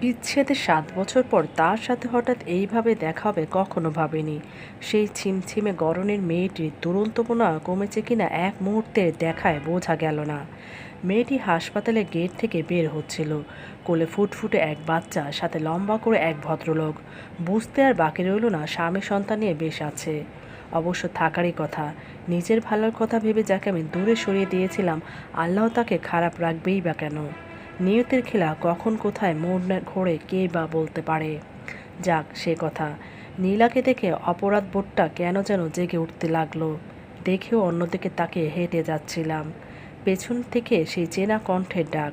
বিচ্ছেদের সাত বছর পর তার সাথে হঠাৎ এইভাবে দেখা হবে কখনো ভাবেনি। সেই ছিমছিমে গরনের মেয়েটির দুরন্তপনা কমেছে কিনা এক মুহূর্তে দেখায় বোঝা গেল না। মেয়েটি হাসপাতালে গেট থেকে বের হচ্ছিল। কোলে ফুটফুটে এক বাচ্চা, সাথে লম্বা করে এক ভদ্রলোক। বুঝতে আর বাকি রইল না, স্বামী সন্তান নিয়ে বেশ আছে। অবশ্য থাকারই কথা। নিজের ভালোর কথা ভেবে যাকে আমি দূরে সরিয়ে দিয়েছিলাম, আল্লাহ তাকে খারাপ রাখবেই বা কেন? নিয়তের খেলা কখন কোথায় মোড় ঘোরে কে বা বলতে পারে? যাক, সে কথা। নীলাকে দেখে অপরাধ বোধটা কেন যেন জেগে উঠতে লাগল। দেখেও অন্যদিকে তাকে হেঁটে যাচ্ছিলাম। পেছন থেকে সেই চেনা কণ্ঠের ডাক,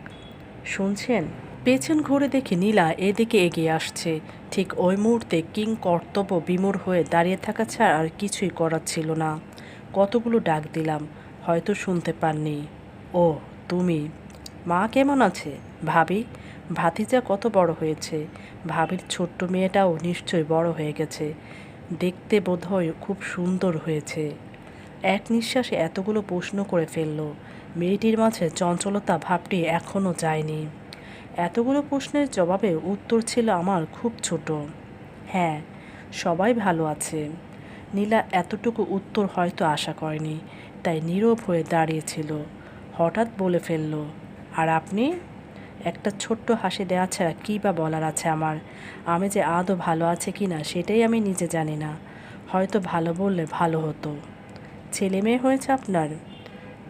শুনছেন? পেছন ঘুরে দেখি নীলা এদিকে এগিয়ে আসছে। ঠিক ওই মুহূর্তে কিং কর্তব্য বিমূর হয়ে দাঁড়িয়ে থাকা ছাড়া আর কিছুই করার ছিল না। কতগুলো ডাক দিলাম, হয়তো শুনতে পাননি। ও তুমি মা কেমন আছে? ভাবি, ভাতিজা কত বড় হয়েছে? ভাবির ছোট্ট মেয়েটাও নিশ্চয় বড় হয়ে গেছে। দেখতে বোধহয় খুব সুন্দর হয়েছে। এক নিঃশ্বাসে এতগুলো প্রশ্ন করে ফেলল। মেয়েটির মাঝে চঞ্চলতা ভাবটি এখনও যায়নি। এতগুলো প্রশ্নের জবাবে উত্তর ছিল আমার খুব ছোট। হ্যাঁ সবাই ভালো আছে। নীলা এতটুকু উত্তর হয়তো আশা করেনি, তাই নীরব হয়ে দাঁড়িয়েছিল হঠাৎ বলে ফেলল আর আপনি? একটা ছোট্ট হাসি দেওয়া ছাড়া কী বা বলার আছে আমার? আমি যে আদৌ ভালো আছে কি না, সেটাই আমি নিজে জানি না। হয়তো ভালো বললে ভালো হতো। ছেলে মেয়ে হয়েছে আপনার?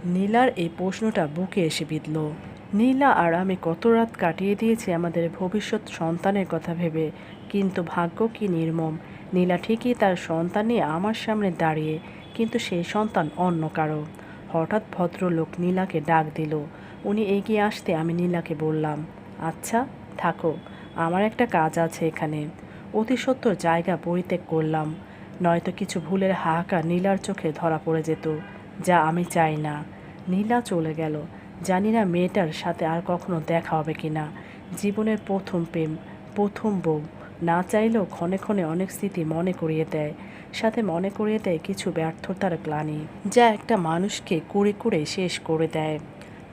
নীলার এই প্রশ্নটা বুকে এসে বিঁধল। নীলা আর আমি কত রাত কাটিয়ে দিয়েছি আমাদের ভবিষ্যৎ সন্তানের কথা ভেবে, কিন্তু ভাগ্য কি নির্মম। নীলা ঠিকই তার সন্তান নিয়ে আমার সামনে দাঁড়িয়ে, কিন্তু সেই সন্তান অন্য কারও। হঠাৎ ভদ্রলোক নীলাকে ডাক দিল উনি এগিয়ে আসতে আমি নীলাকে বললাম আচ্ছা থাকো, আমার একটা কাজ আছে এখানে। অতি সত্তর জায়গা পরিত্যাগ করলাম, নয়তো কিছু ভুলের হাহাকার নীলার চোখে ধরা পড়ে যেত, যা আমি চাই না। নীলা চলে গেল, জানি না মেয়েটার সাথে আর কখনো দেখা হবে কি না জীবনের প্রথম প্রেম, প্রথম বউ, না চাইলেও ক্ষণে ক্ষণে অনেক স্মৃতি মনে করিয়ে দেয়, সাথে মনে করিয়ে দেয় কিছু ব্যর্থতার গ্লানি, যা একটা মানুষকে কুড়ে কুড়ে শেষ করে দেয়।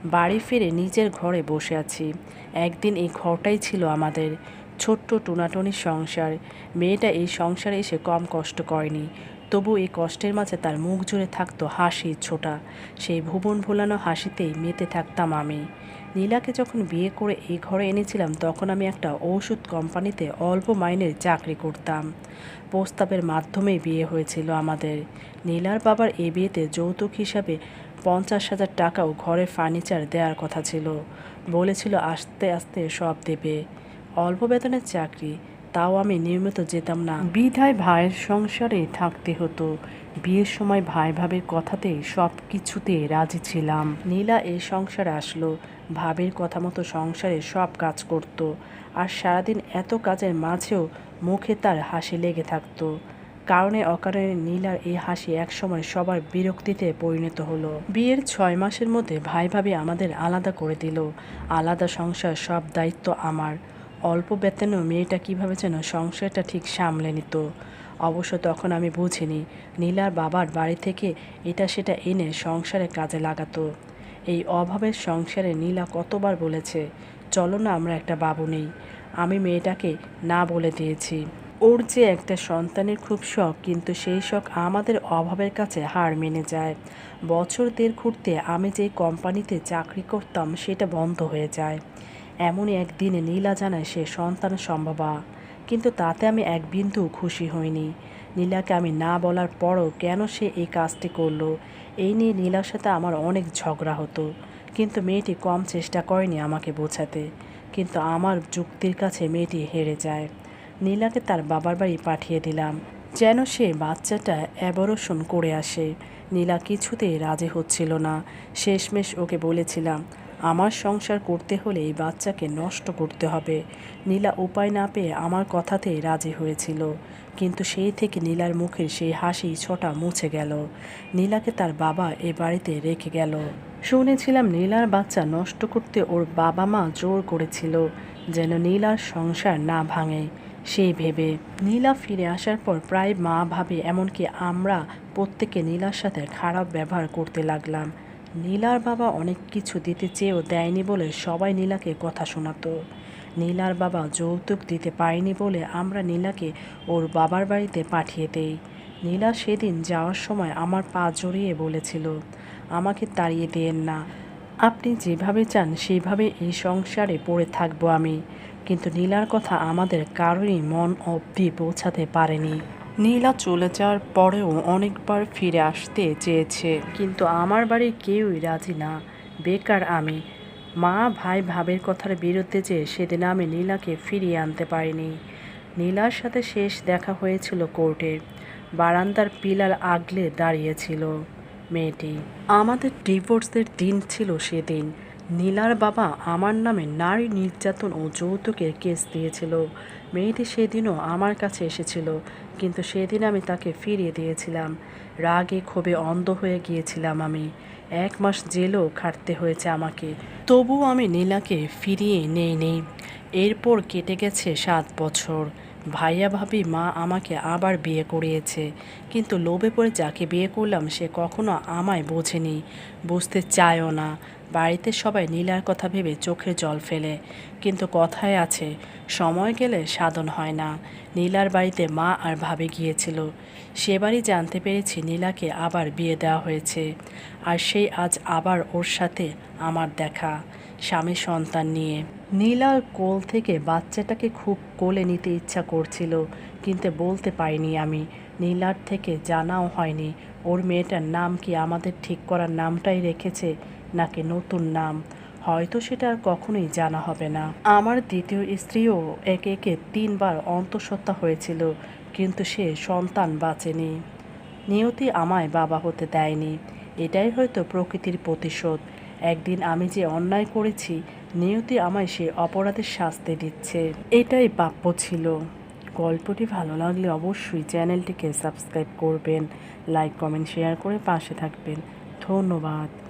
বাড়ি ফিরে নিজের ঘরে বসে আছি। একদিন এই ঘরটাই ছিল আমাদের। ছোট্ট টুনাটুনি সংসার। মেয়েটা এই সংসারে এসে কম কষ্ট করেনি। তবু এই কষ্টের মাঝে তার মুখ জুড়ে থাকতো হাসি ছোটা। সেই ভুবন ভোলানো হাসিতেই মেতে থাকতাম আমি। নীলাকে যখন বিয়ে করে এই ঘরে এনেছিলাম, তখন আমি একটা ওষুধ কোম্পানিতে অল্প মাইনের চাকরি করতাম। প্রস্তাবের মাধ্যমেই বিয়ে হয়েছিল আমাদের। নীলার বাবার এই বিয়েতে যৌতুক হিসাবে পঞ্চাশ হাজার টাকাও ঘরে ফার্নিচার দেওয়ার কথা ছিল। বলেছিল, আস্তে আস্তে সব দেবে। অল্প বেতনের চাকরি, তাও আমি নিয়মিত যেতাম না। বিধায় ভাইয়ের সংসারে থাকতে হতো। বিয়ের সময় ভাই ভাবের কথাতেই সব কিছুতে রাজি ছিলাম। নীলা এই সংসারে আসলো। ভাবের কথা মতো সংসারে সব কাজ করত। আর সারাদিন এত কাজের মাঝেও মুখে তার হাসি লেগে থাকতো। কারণে অকারণে নীলার এই হাসি একসময় সবার বিরক্তিতে পরিণত হলো। বিয়ের ছয় মাসের মধ্যে ভাই ভাবি আমাদের আলাদা করে দিল। আলাদা সংসার সব দায়িত্ব আমার। অল্প বেতনেও মেয়েটা কীভাবে যেন সংসারটা ঠিক সামলে নিত। অবশ্য তখন আমি বুঝিনি নীলার বাবার বাড়ি থেকে এটা সেটা এনে সংসারে কাজে লাগাতো। এই অভাবের সংসারে নীলা কতবার বলেছে, চলো না, আমরা একটা বাবু নেই। আমি মেয়েটাকে না বলে দিয়েছি। ওর যে একটা সন্তানের খুব শখ, কিন্তু সেই শখ আমাদের অভাবের কাছে হার মেনে যায়। বছর দেড় ঘুরতে আমি যে কোম্পানিতে চাকরি করতাম, সেটা বন্ধ হয়ে যায়। এমনই একদিনে নীলা জানায় সে সন্তান সম্ভবা। কিন্তু তাতে আমি এক বিন্দু খুশি হইনি। নীলাকে আমি না বলার পরও কেন সে এই কাজটি করল? এই নিয়ে নীলার সাথে আমার অনেক ঝগড়া হতো। কিন্তু মেয়েটি কম চেষ্টা করেনি আমাকে বোঝাতে। কিন্তু আমার যুক্তির কাছে মেয়েটি হেরে যায়। নীলাকে তার বাবার বাড়ি পাঠিয়ে দিলাম। যেন সে বাচ্চাটা অ্যাবরশন করে আসে। নীলা কিছুতেই রাজি হচ্ছিল না। শেষমেশ ওকে বলেছিলাম, আমার সংসার করতে হলে এই বাচ্চাকে নষ্ট করতে হবে। নীলা উপায় না পেয়ে আমার কথাতেই রাজি হয়েছিল। কিন্তু সেই থেকে নীলার মুখের সেই হাসি ছটা মুছে গেল। নীলাকে তার বাবা এ বাড়িতে রেখে গেল। শুনেছিলাম নীলার বাচ্চা নষ্ট করতে ওর বাবা মা জোর করেছিল, যেন নীলার সংসার না ভাঙে। সেই ভেবে নীলা ফিরে আসার পর প্রায় মা ভাবে এমনকি আমরা প্রত্যেকে নীলার সাথে খারাপ ব্যবহার করতে লাগলাম। নীলার বাবা অনেক কিছু দিতে চেয়েও দেয়নি বলে সবাই নীলাকে কথা শোনাতো। নীলার বাবা যৌতুক দিতে পারেনি বলে আমরা নীলাকে ওর বাবার বাড়িতে পাঠিয়ে দেই। নীলা সেদিন যাওয়ার সময় আমার পা জড়িয়ে বলেছিল, আমাকে তাড়িয়ে দেন না। আপনি যেভাবে চান সেভাবে এই সংসারে পড়ে থাকব আমি। কিন্তু নীলার কথা আমাদের কারোরই মন অবধি পৌঁছাতে পারেনি। নীলা চলে যাওয়ার পরেও অনেকবার ফিরে আসতে চেয়েছে, কিন্তু আমার বাড়ির কেউই রাজি না। বেকার আমি। মা ভাই ভাবের কথার বিরুদ্ধে যে সেদিন আমি নীলাকে ফিরিয়ে আনতে পারিনি। নীলার সাথে শেষ দেখা হয়েছিল কোর্টে। বারান্দার পিলার আগলে দাঁড়িয়েছিল মেয়েটি। আমাদের ডিভোর্সের দিন ছিল সেদিন। নীলার বাবা আমার নামে নারী নির্যাতন ও যৌতুকের কেস দিয়েছিল। মেয়েটি সেদিনও আমার কাছে এসেছিল, কিন্তু সেদিন আমি তাকে ফিরিয়ে দিয়েছিলাম। রাগে ক্ষোভে অন্ধ হয়ে গিয়েছিলাম আমি। এক মাস জেলও খাটতে হয়েছে আমাকে। তবু আমি নীলাকে ফিরিয়ে নেই নেই এরপর কেটে গেছে সাত বছর। ভাইয়া ভাবি মা আমাকে আবার বিয়ে করিয়েছে। কিন্তু লোভে পড়ে যাকে বিয়ে করলাম সে কখনো আমায় বোঝেনি। বুঝতে চায়ও না। বাড়িতে সবাই নীলার কথা ভেবে চোখে জল ফেলে। কিন্তু কথায় আছে, সময় গেলে সাধন হয় না। নীলার বাড়িতে মা আর ভাবে গিয়েছিল। সেবারই জানতে পেরেছি নীলাকে আবার বিয়ে দেওয়া হয়েছে। আর সেই আজ আবার ওর সাথে আমার দেখা। স্বামী সন্তান নিয়ে। নীলার কোল থেকে বাচ্চাটাকে খুব কোলে নিতে ইচ্ছা করছিল, কিন্তু বলতে পাইনি আমি। নীলার থেকে জানাও হয়নি, ওর মেয়েটার নাম কি আমাদের ঠিক করার নামটাই রেখেছে নাকি নতুন নাম? হয়তো সেটা আর কখনোই জানা হবে না। আমার দ্বিতীয় স্ত্রীও একে একে তিনবার অন্তঃসত্ত্বা হয়েছিল, কিন্তু সে সন্তান বাঁচেনি। নিয়তি আমায় বাবা হতে দেয়নি। এটাই হয়তো প্রকৃতির প্রতিশোধ। একদিন আমি যে অন্যায় করেছি, নিয়তি আমায় সে অপরাধের শাস্তি দিচ্ছে। এটাই প্রাপ্য ছিল। গল্পটি ভালো লাগলে অবশ্যই চ্যানেলটিকে সাবস্ক্রাইব করবেন, লাইক, কমেন্ট, শেয়ার করে পাশে থাকবেন। ধন্যবাদ।